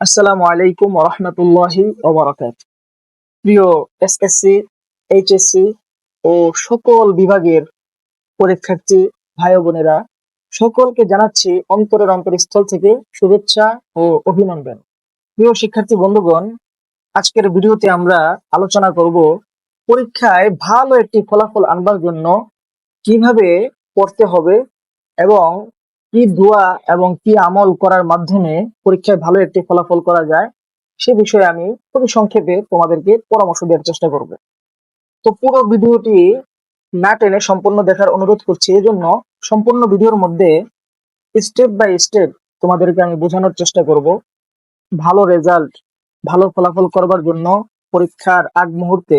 আসসালামু আলাইকুম রহমতুল্লাহি ওবরাকাত। প্রিয় এসএসসি এইচএসসি ও সকল বিভাগের পরীক্ষার্থী ভাই বোনেরা, সকলকে জানাচ্ছি অন্তরের অন্তরস্থল থেকে শুভেচ্ছা ও অভিনন্দন। প্রিয় শিক্ষার্থী বন্ধুগণ, আজকের ভিডিওতে আমরা আলোচনা করব পরীক্ষায় ভালো একটি ফলাফল আনবার জন্য কীভাবে পড়তে হবে এবং কি দোয়া এবং কি আমল করার মাধ্যমে পরীক্ষায় ভালো একটি ফলাফল করা যায়, সে বিষয়ে আমি খুবই সংক্ষেপে তোমাদেরকে পরামর্শ দেওয়ার চেষ্টা করব। তো পুরো ভিডিওটি না টেনে সম্পূর্ণ দেখার অনুরোধ করছি, এজন্য সম্পূর্ণ ভিডিওর মধ্যে স্টেপ বাই স্টেপ তোমাদেরকে আমি বোঝানোর চেষ্টা করব। ভালো রেজাল্ট ভালো ফলাফল করবার জন্য পরীক্ষার আগ মুহূর্তে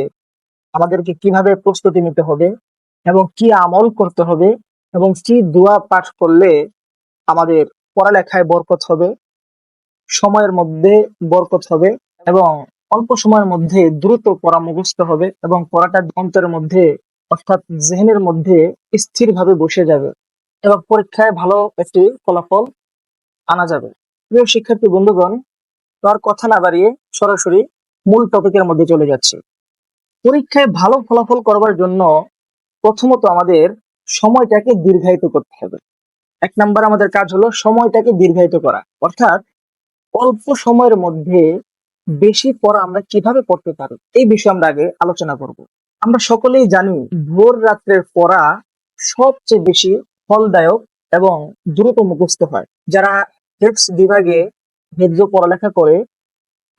আমাদেরকে কীভাবে প্রস্তুতি নিতে হবে এবং কি আমল করতে হবে এবং কি দোয়া পাঠ করলে আমাদের পড়ালেখায় বরকত হবে, সময়ের মধ্যে বরকত হবে এবং অল্প সময়ের মধ্যে দ্রুত পড়া মুখস্থ হবে এবং পড়াটা অন্তরের মধ্যে অর্থাৎ জেহেনের মধ্যে স্থিরভাবে বসে যাবে এবং পরীক্ষায় ভালো একটি ফলাফল আনা যাবে। প্রিয় শিক্ষার্থী বন্ধুগণ, তার কথা না বাড়িয়ে সরাসরি মূল টপিকের মধ্যে চলে যাচ্ছে। পরীক্ষায় ভালো ফলাফল করবার জন্য প্রথমত আমাদের সময়টাকে দীর্ঘায়িত করতে হবে। এক নাম্বার আমাদের কাজ হলো সময়টাকে দীর্ঘায়িত করা। অর্থাৎ অল্প সময়ের মধ্যে বেশি পড়া আমরা কীভাবে পড়তে পারি এই বিষয়ে আমরা আগে আলোচনা করব। আমরা সকলেই জানি ভোর রাত্রের পড়া সবচেয়ে বেশি ফলদায়ক এবং দ্রুত মুখস্থ হয়। যারা হেফস বিভাগে হেফজ পড়ালেখা করে,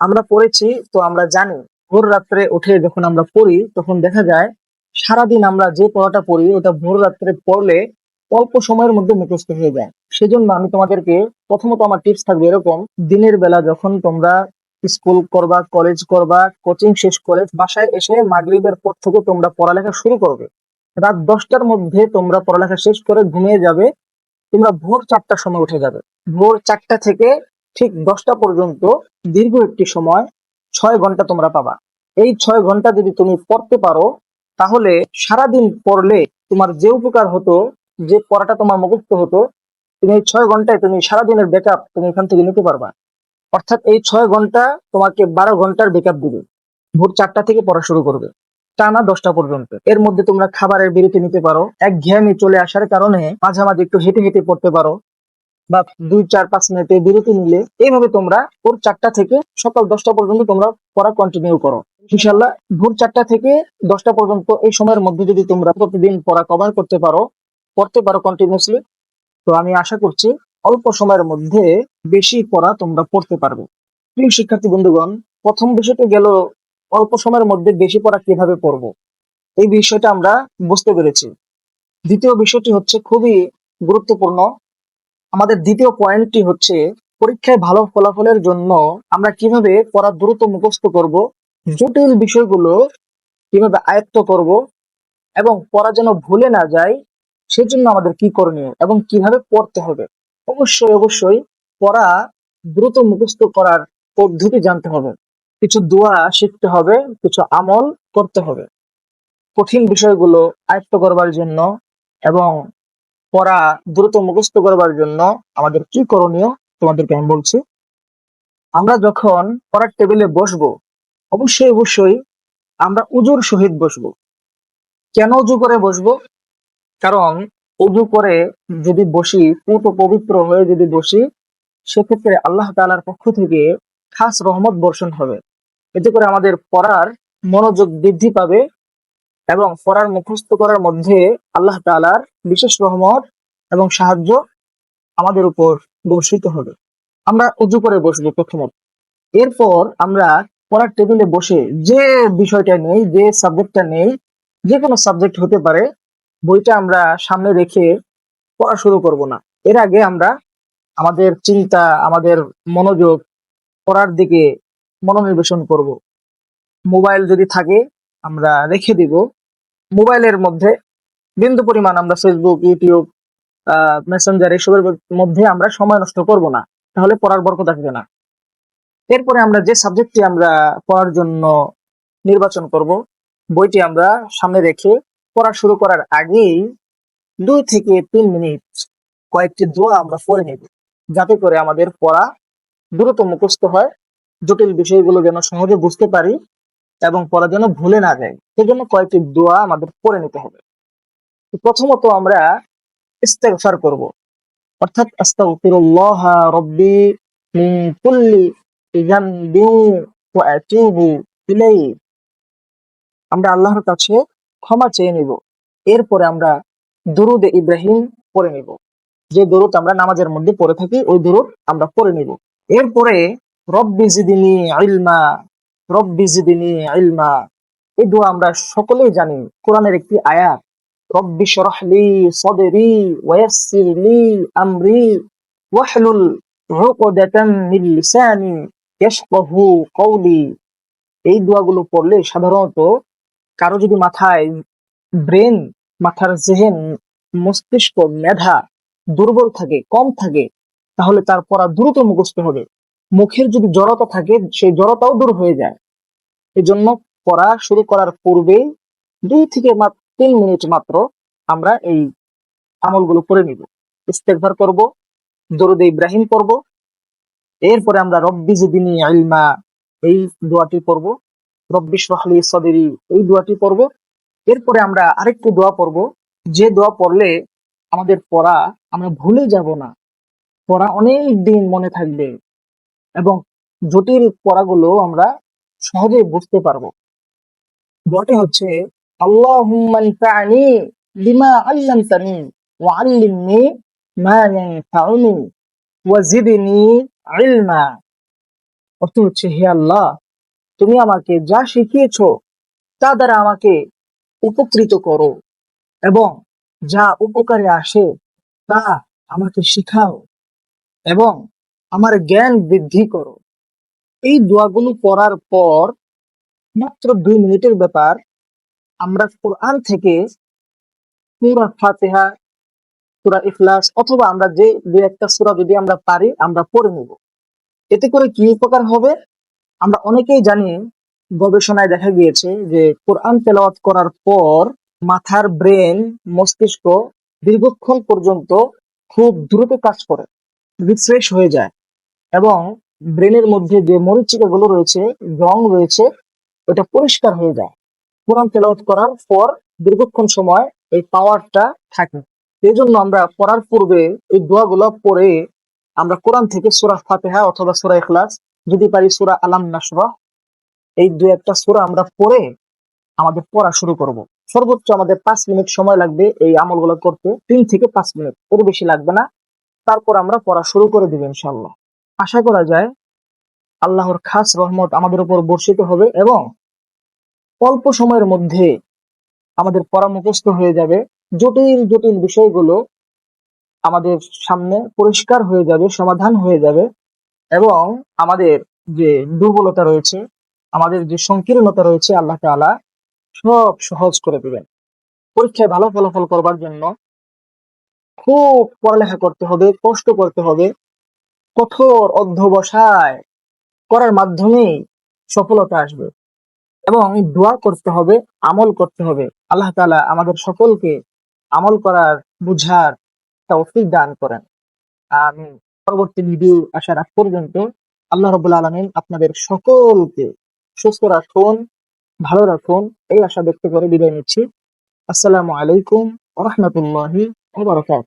আমরা পড়েছি তো আমরা জানি, ভোর রাত্রে উঠে যখন আমরা পড়ি, তখন দেখা যায় সারাদিন আমরা যে পড়াটা পড়ি, ওটা ভোর রাত্রে পড়লে অল্প সময়ের মধ্যে মুখস্থ হয়ে যায়। সেজন্য আমি তোমাদেরকে প্রথমত আমার টিপস থাকবে এরকম, দিনের বেলা যখন তোমরা স্কুল করবা কলেজ করবা কোচিং শেষ করে বাসায় এসে মাগরিবের পর থেকে তোমরা পড়ালেখা শুরু করবে। রাত দশটার মধ্যে তোমরা পড়ালেখা শেষ করে ঘুমিয়ে যাবে, তোমরা ভোর চারটার সময় উঠে যাবে। ভোর চারটা থেকে ঠিক দশটা পর্যন্ত দীর্ঘ একটি সময় ছয় ঘণ্টা তোমরা পাবা। এই ছয় ঘণ্টা যদি তুমি পড়তে পারো, তাহলে সারাদিন পড়লে তোমার যে উপকার হতো যে পড়াটা তোমার মুখস্থ হতো, তুমি এই ছয় ঘন্টায় তুমি সারাদিনের ব্যাকআপ তুমি এখান থেকে নিতে পারবা। অর্থাৎ এই ছয় ঘণ্টা তোমাকে বারো ঘণ্টার ব্যাকআপ দিবে। ভোর চারটা থেকে পড়া শুরু করবে। টানা দশটা পর্যন্ত। এর মধ্যে তোমরা খাবারের বিরতি নিতে পারো। এক ঘেয়ামি চলে আসার কারণে মাঝামাঝি একটু হেঁটে হেঁটে পড়তে পারো। বা দুই, চার, পাঁচ মিনিটে বিরতি নিলে এইভাবে তোমরা ভোর চারটা থেকে সকাল দশটা পর্যন্ত তোমরা পড়া কন্টিনিউ করো। ইনশাল্লাহ ভোর চারটা থেকে দশটা পর্যন্ত এই সময়ের মধ্যে যদি তোমরা প্রতিদিন পড়া কভার করতে পারো পড়তে পারো কন্টিনিউসলি তো আমি আশা করছি অল্প সময়ের মধ্যে বেশি পড়া তোমরা পড়তে পারবে। প্রিয় শিক্ষার্থী বন্ধুগণ, প্রথম বিষয়টা গেল অল্প সময়ের মধ্যে বেশি পড়া কীভাবে পড়ব? এই বিষয়টা আমরা বুঝতে পেরেছি। দ্বিতীয় বিষয়টি হচ্ছে খুবই গুরুত্বপূর্ণ। আমাদের দ্বিতীয় পয়েন্টটি হচ্ছে পরীক্ষায় ভালো ফলাফলের জন্য আমরা কীভাবে পড়া দ্রুত মুখস্থ করব, জটিল বিষয়গুলো কীভাবে আয়ত্ত করব এবং পড়া যেন ভুলে না যায় সেজন্য আমাদের কি করণীয় এবং কীভাবে পড়তে হবে? অবশ্যই অবশ্যই পড়া দ্রুত মুখস্থ করার পদ্ধতি জানতে হবে। কিছু দোয়া শিখতে হবে, কিছু আমল করতে হবে। কঠিন বিষয়গুলো আয়ত্ত করবার জন্য এবং পড়া দ্রুত মুখস্থ করবার জন্য আমাদের কি করণীয় তোমাদেরকে আমি বলছি। আমরা যখন পড়ার টেবিলে বসবো, অবশ্যই অবশ্যই আমরা উজুর সহিত বসবো। কেন উজু করে বসবো? কারণ উজু করে যদি বসি, পুত পবিত্র হয়ে যদি বসি, সেক্ষেত্রে আল্লাহ তাআলার পক্ষ থেকে খাস রহমত বর্ষণ হবে। এতে করে আমাদের পড়ার মনোযোগ বৃদ্ধি পাবে এবং পড়ার মুখস্থ করার মধ্যে আল্লাহ তাআলার বিশেষ রহমত এবং সাহায্য আমাদের উপর বর্ষিত হবে। আমরা উজু করে বসবো প্রথমত। এরপর আমরা পড়ার টেবিলে বসে যে বিষয়টা নেই, যে সাবজেক্টটা নেই, যে কোনো সাবজেক্ট হতে পারে বইটা আমরা সামনে রেখে পড়া শুরু করব না। এর আগে আমরা আমাদের চিন্তা, আমাদের মনোযোগ পড়ার দিকে মনোনিবেশন করব। মোবাইল যদি থাকে, আমরা রেখে দিব। মোবাইলের মধ্যে বিন্দু পরিমাণ আমরা ফেসবুক ইউটিউব মেসেঞ্জার এসবের মধ্যে আমরা সময় নষ্ট করব না। তাহলে পড়ার বরকত থাকবে না। এরপরে আমরা যে সাবজেক্টটি আমরা পড়ার জন্য নির্বাচন করব, বইটি আমরা সামনে রেখে পড়া শুরু করার আগেই দুই থেকে তিন মিনিট কয়েকটি দোয়া আমরা পড়ে নেব, যাতে করে আমাদের পড়া দ্রুত মুখস্থ হয়, জটিল বিষয়গুলো যেন সহজে বুঝতে পারি এবং পড়া যেন ভুলে না যায়। সেজন্য কয়েকটি দোয়া আমাদের পড়ে নিতে হবে। প্রথমত আমরা ইস্তেগফার করব। অর্থাৎ আস্তাগফিরুল্লাহ রব্বি মিন কুল্লি ওয়া আতুবু ইলাইহি। আমরা আল্লাহর কাছে ক্ষমা চেয়ে নিব। এরপরে আমরা দুরুদ ইব্রাহিম পড়ে নিব। যে দরুদ আমরা নামাজের মধ্যে পড়ে থাকি, ওই দরুদ আমরা পড়ে নিব। এরপরে রব্বি জিদিনি ইলমা, রব্বি জিদিনি ইলমা এই আমরা সকলেই জানি। কোরআনের একটি আয়াত, রব্বি শরহলি সদরি ওয়াসসিরলি আমরি ওয়াহলুল উকদাতাম মিন লিসানি ইয়াফকাহু কওলি। এই দোয়াগুলো পড়লে সাধারণত কারও যদি মাথায় ব্রেন মাথার জেহেন মস্তিষ্ক, মেধা দুর্বল থাকে, কম থাকে, তাহলে তার পড়া দ্রুত মুখস্থ হবে। মুখের যদি জড়তা থাকে, সেই জড়তাও দূর হয়ে যায়। এজন্য পড়া শুরু করার পূর্বে দুই থেকে তিন মিনিট মাত্র আমরা এই আমলগুলো করে নিব। ইস্তেকভার করব, দরুদ ইব্রাহিম পড়ব, এরপরে আমরা রব্বি জিদিনী ইলমা এই দোয়াটি পড়ব। রব্বি শরহলি সদরি, এই দোয়াটি পড়ব। এরপরে আমরা আরেকটি দোয়া পড়ব। যে দোয়া পড়লে আমাদের পড়া, আমরা ভুলে যাব না। পড়া অনেক দিন মনে থাকবে এবং জটিল পড়াগুলো আমরা সহজে বুঝতে পারব। দোয়াটি হচ্ছে আনফা'নি বিমা আল্লামতানি ওয়া আল্লিমনি মা ইয়ানফা'ুনি ওয়া জিদনি ইলমা। অর্থ হচ্ছে, হে আল্লাহ তুমি আমাকে যা শিখিয়েছ, তা দ্বারা আমাকে উপকৃত করো এবং যা উপকারে আসে, তা আমাকে শিখাও এবং আমার জ্ঞান বৃদ্ধি করো। এই দোয়াগুলো পড়ার পর মাত্র দুই মিনিটের ব্যাপার, আমরা কোরআন থেকে পুরা ফাতেহা, সুরা ইখলাস অথবা আমরা যে দুই একটা সূরা যদি আমরা পারি, আমরা পড়ে নেব। এতে করে কি উপকার হবে? আমরা অনেকেই জানি, গবেষণায় দেখা গিয়েছে যে কোরআন তেলাওয়াত করার পর মাথার ব্রেন, মস্তিষ্ক দীর্ঘক্ষণ পর্যন্ত খুব দ্রুত কাজ করে, রিফ্রেশ হয়ে যায় এবং ব্রেনের মধ্যে যে মরিচিকাগুলো রয়েছে রং রয়েছে, ওটা পরিষ্কার হয়ে যায়। কোরআন তেলাওয়াত করার পর দীর্ঘক্ষণ সময় এই পাওয়ারটা থাকে। এই জন্য আমরা পড়ার পূর্বে এই দোয়াগুলো পড়ে আমরা কোরআন থেকে সূরা ফাতিহা অথবা সূরা ইখলাস যদি পারি সূরা আলাম নাসরাহ এই দু একটা সূরা আমরা পড়ে আমাদের পড়া শুরু করব। সর্বোচ্চ আমাদের পাঁচ মিনিট সময় লাগবে এই আমলগুলো করতে। তিন থেকে পাঁচ মিনিট, এর বেশি লাগবে না। তারপর আমরা পড়া শুরু করে দিব ইনশাল্লাহ আশা করা যায় আল্লাহর খাস রহমত আমাদের উপর বর্ষিত হবে এবং অল্প সময়ের মধ্যে আমাদের পড়া মুখস্থ হয়ে যাবে। জটিল জটিল বিষয়গুলো আমাদের সামনে পরিষ্কার হয়ে যাবে, সমাধান হয়ে যাবে। এবং আমাদের যে দুর্বলতা রয়েছে, আমাদের যে সংকীর্ণতা রয়েছে, আল্লাহ তাআলা সব সহজ করে দেবেন। পরীক্ষায় ভালো ফলাফল করবার জন্য খুব পড়ালেখা করতে হবে, কষ্ট করতে হবে, কঠোর অধ্যবসায় করার মাধ্যমেই সফলতা আসবে। এবং দোয়া করতে হবে, আমল করতে হবে। আল্লাহ তাআলা আমাদের সকলকে আমল করার বুঝার তৌফিক দান করেন। আমি পরবর্তী ভিডিও আসার আগ পর্যন্ত আল্লাহ রবুল আলমিন আপনাদের সকলকে সুস্থ রাখুন, ভালো রাখুন, এই আশা ব্যক্ত করে বিদায় নিচ্ছি। আসসালামু আলাইকুম রহমতুল্লাহি ওবরাকাত